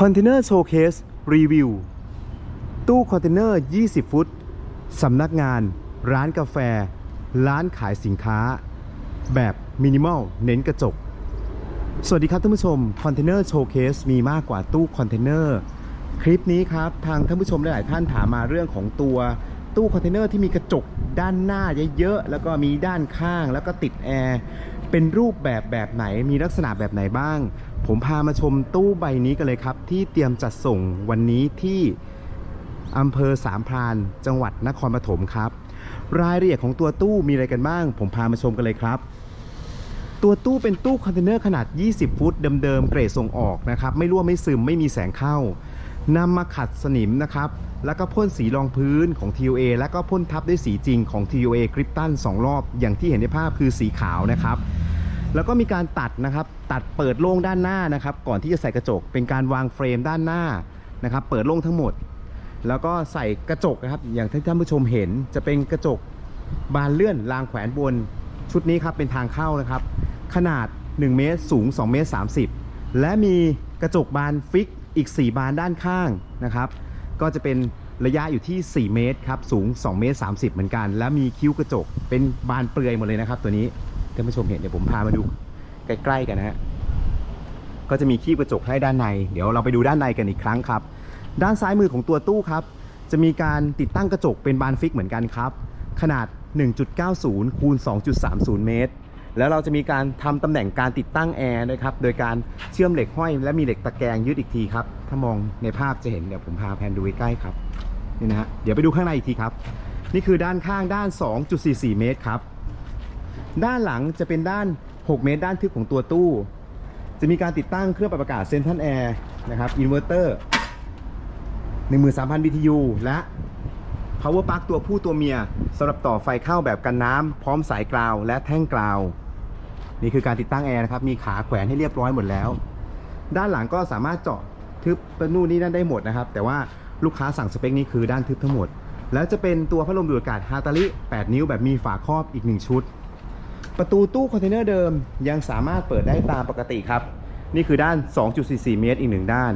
คอนเทนเนอร์โชว์เคสรีวิวตู้คอนเทนเนอร์ 20 ฟุต สำนักงาน ร้านกาแฟ ร้านขายสินค้า แบบมินิมอลเน้นกระจก สวัสดีครับท่านผู้ชม คอนเทนเนอร์โชว์เคสมีมากกว่าตู้คอนเทนเนอร์ คลิปนี้ครับ ทางท่านผู้ชมหลาย ๆ ท่านถามมาเรื่องของตัวตู้คอนเทนเนอร์ที่มีกระจกด้านหน้าเยอะ ๆ แล้วก็มีด้านข้างแล้วก็ติดแอร์ เป็นรูปแบบแบบไหนมีลักษณะแบบไหนบ้าง ผมพามาชมตู้ใบนี้กันเลยครับ ที่เตรียมจัดส่งวันนี้ที่อำเภอสามพรานจังหวัดนครปฐมครับ รายละเอียดของตัวตู้มีอะไรกันบ้าง ผมพามาชมกันเลยครับ ตัวตู้เป็นตู้คอนเทนเนอร์ขนาด 20 ฟุตเดิมๆเกรดส่งออกนะครับ ไม่รั่วไม่ซึมไม่มีแสงเข้านำมาขัดสนิมนะครับ แล้วก็พ่นสีรองพื้นของ TOA แล้วก็พ่นทับด้วยสีจริงของ TOA คริปตัน2รอบ อย่างที่เห็นในภาพคือสีขาวนะครับ แล้วก็มีการตัดนะครับ ตัดเปิดโล่งด้านหน้านะครับ ก่อนที่จะใส่กระจก เป็นการวางเฟรมด้านหน้านะครับ เปิดโล่งทั้งหมด แล้วก็ใส่กระจกนะครับ อย่างที่ท่านผู้ชมเห็น จะเป็นกระจกบานเลื่อนรางแขวนบน ชุดนี้ครับเป็นทางเข้านะครับ ขนาด 1 เมตร สูง 2 เมตร 30 และมีกระจกบานฟิกอีก 4 บานด้านข้างนะครับ ก็จะเป็นระยะอยู่ที่ 4 เมตรครับ สูง 2 เมตร 30 เหมือนกัน และมีคิ้วกระจก เป็นบานเปลือยหมดเลยนะครับตัวนี้ ท่านผู้ชมเห็นเดี๋ยวผมพามาดูใกล้ๆกันนะฮะก็จะมีคีบกระจกให้ด้านใน เดี๋ยวเราไปดูด้านในกันอีกครั้งครับ ด้านซ้ายมือของตัวตู้ครับ จะมีการติดตั้งกระจกเป็นบานฟิกเหมือนกันครับ ขนาด 1.90 คูณ 2.30 เมตร แล้วเราจะมีการทำตำแหน่งการติดตั้งแอร์นะครับ โดยการเชื่อมเหล็กห้อย และมีเหล็กตะแกรงยืดอีกทีครับ ถ้ามองในภาพจะเห็นเดี๋ยวผมพาแพนดูใกล้ๆครับ นี่นะฮะ เดี๋ยวไปดูข้างในอีกทีครับ นี่คือด้านข้างด้าน 2.44 เมตรครับ ด้านหลังจะเป็นด้าน 6 เมตร ด้านทึบของตัวตู้ จะมีการติดตั้งเครื่องปรับอากาศเซนทันแอร์นะครับอินเวอร์เตอร์13,000 BTU และ power plug ตัวผู้ตัวเมียสำหรับต่อไฟเข้าแบบกันน้ำพร้อมสายกราวและแท่งกราว นี่คือการติดตั้งแอร์นะครับ มีขาแขวนให้เรียบร้อยหมดแล้ว ด้านหลังก็สามารถเจาะทึบป็นนู่นนี่นั่นได้หมดนะครับ แต่ว่าลูกค้าสั่งสเปคนี้คือด้านทึบทั้งหมด แล้วจะเป็นตัวพัดลมดูดอากาศฮาตาลิ 8 นิ้วแบบมีฝาครอบอีก 1 ชุด ประตูตู้คอนเทนเนอร์เดิมยังสามารถเปิดได้ตามปกติครับ นี่คือด้าน 2.44 เมตรอีกหนึ่งด้าน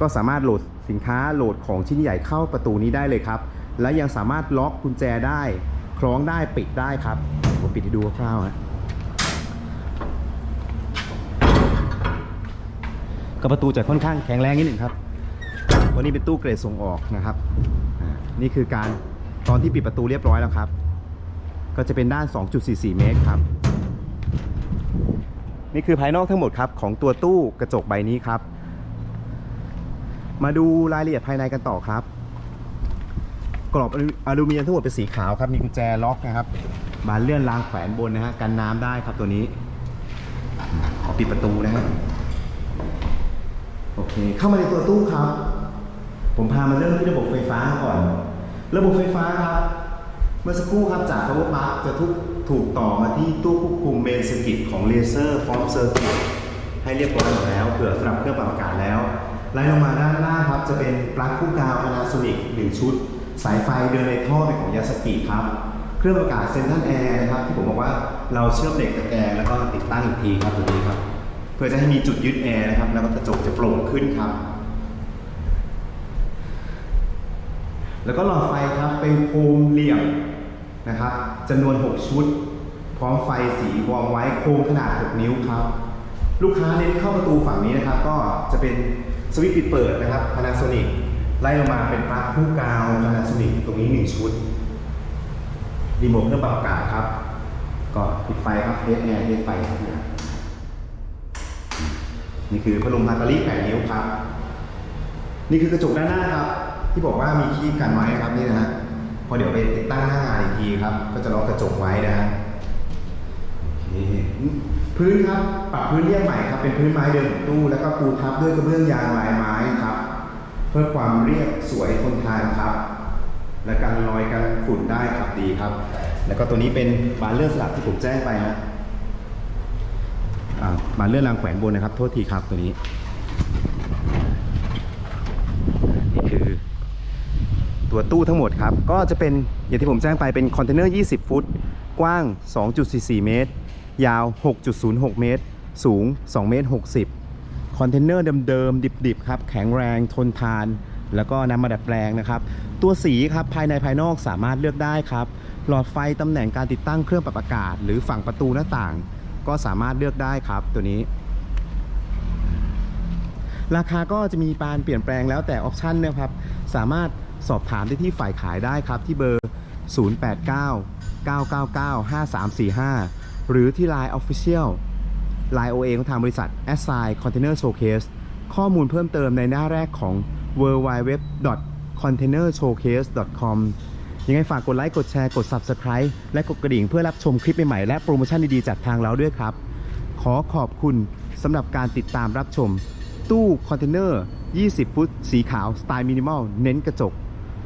ก็สามารถโหลดสินค้าโหลดของชิ้นใหญ่เข้าประตูนี้ได้เลยครับ และยังสามารถล็อกกุญแจได้ คล้องได้ปิดได้ครับผมปิดให้ดูคร่าวๆฮะก็ประตูจะค่อนข้างแข็งแรงนิดหนึ่งครับเพราะนี่เป็นตู้เกรดส่งออกนะครับ นี่คือการตอนที่ปิดประตูเรียบร้อยแล้วครับ ก็จะเป็นด้าน 2.44 เมตรครับ นี่คือภายนอกทั้งหมดครับของตัวตู้กระจกใบนี้ครับ มาดูรายละเอียดภายในกันต่อครับ กรอบอลูมิเนียมทั้งหมดเป็นสีขาวครับ มีกุญแจล็อกนะครับ บานเลื่อนรางแขวนบนนะฮะ กันน้ำได้ครับตัวนี้ ขอปิดประตูนะฮะ โอเค เข้ามาในตัวตู้ครับ ผมพามาเริ่มที่ระบบไฟฟ้าก่อน ระบบไฟฟ้าครับ เมื่อสักครู่ครับจาก power plug จะทุกถูกต่อมาที่ตู้ควบคุมเมนสกิตของเลเซอร์พร้อมเซอร์กิตให้เรียบร้อยหมดแล้วเผื่อสำหรับเครื่องปรับอากาศแล้วไล่ลงมาด้านล่างครับจะเป็นปลั๊กคู่กาว Panasonic 1 ชุด สายไฟเดินในท่อเป็นของยาสกิครับ เครื่องปรับอากาศเซนทันแอร์นะครับที่ผมบอกว่าเราเชื่อมเหล็กตะแกรงแล้วก็ติดตั้งอีกทีครับตัวนี้ครับ เพื่อจะให้มีจุดยึดแอร์นะครับแล้วก็กระจกจะโปร่งขึ้นครับ แล้วก็หลอดไฟครับเป็นโคมเหลี่ยมนะครับจำนวน 6 ชุด พร้อมไฟสีวอร์มไว้โคมขนาด 6 นิ้วครับ ลูกค้าเน้นเข้าประตูฝั่งนี้นะครับ ก็จะเป็นสวิตช์ปิดเปิดนะครับ Panasonic ไล่ลงมาเป็นปลั๊กคู่กาว Panasonic ตรงนี้ 1 ชุด รีโมทเครื่องปรับอากาศครับ ก็ปิดไฟครับเทสแอร์เทสไฟครับนี่คือพัดลมฮาตาลิ8นิ้วครับ นี่คือกระจกด้านหน้าครับ ที่บอกว่ามีคีบกันไว้ครับนี่นะฮะพอเดี๋ยวไปติดตั้งหน้างานอีกทีครับ ก็จะล็อกกระจกไว้นะฮะพื้นครับปรับพื้นเรียบใหม่ครับเป็นพื้นไม้เดิมของตู้แล้วก็ปูทับด้วยกระเบื้องยางลายไม้ครับ เพื่อความเรียบสวยทนทานครับ และกันรอยกันฝุ่นได้ครับดีครับ แล้วก็ตัวนี้เป็นบานเลื่อนสลับที่ผมแจ้งไปฮะบานเลื่อนรางแขวนบนนะครับ โทษทีครับตัวนี้คือ ตัวตู้ทั้งหมดครับ ก็จะเป็นอย่างที่ผมแจ้งไปเป็นคอนเทนเนอร์ 20 ฟุต กว้าง 2.44 เมตร ยาว 6.06 เมตร สูง 2 เมตร 60 คอนเทนเนอร์เดิมๆ ดิบๆ ครับ แข็งแรงทนทาน แล้วก็นำมาดัดแปลงนะครับ ตัวสีครับภายในภายนอกสามารถเลือกได้ครับ หลอดไฟตำแหน่งการติดตั้งเครื่องปรับอากาศ หรือฝั่งประตูหน้าต่าง ก็สามารถเลือกได้ครับตัวนี้ราคาก็จะมีการเปลี่ยนแปลงแล้วแต่ออปชันนะครับ สามารถ สอบถามได้ที่ฝ่ายขายได้ครับที่เบอร์ 089 999 5345 หรือที่ Line Official Line OA ของทางบริษัท a s s i g n Container Showcase ข้อมูลเพิ่มเติมในหน้าแรกของ w w w containershowcase.com ยังไงฝากกดไลค์ กดแชร์ กด Subscribe และกดกระดิ่งเพื่อรับชมคลิปใหม่ๆและโปรโมชั่นดีๆจากทางเราด้วยครับ ขอขอบคุณสำหรับการติดตามรับชม ตู้คอนเทนเนอร์ 20 ฟุต สีขาว สไตล์มินิมอล เน้นกระจก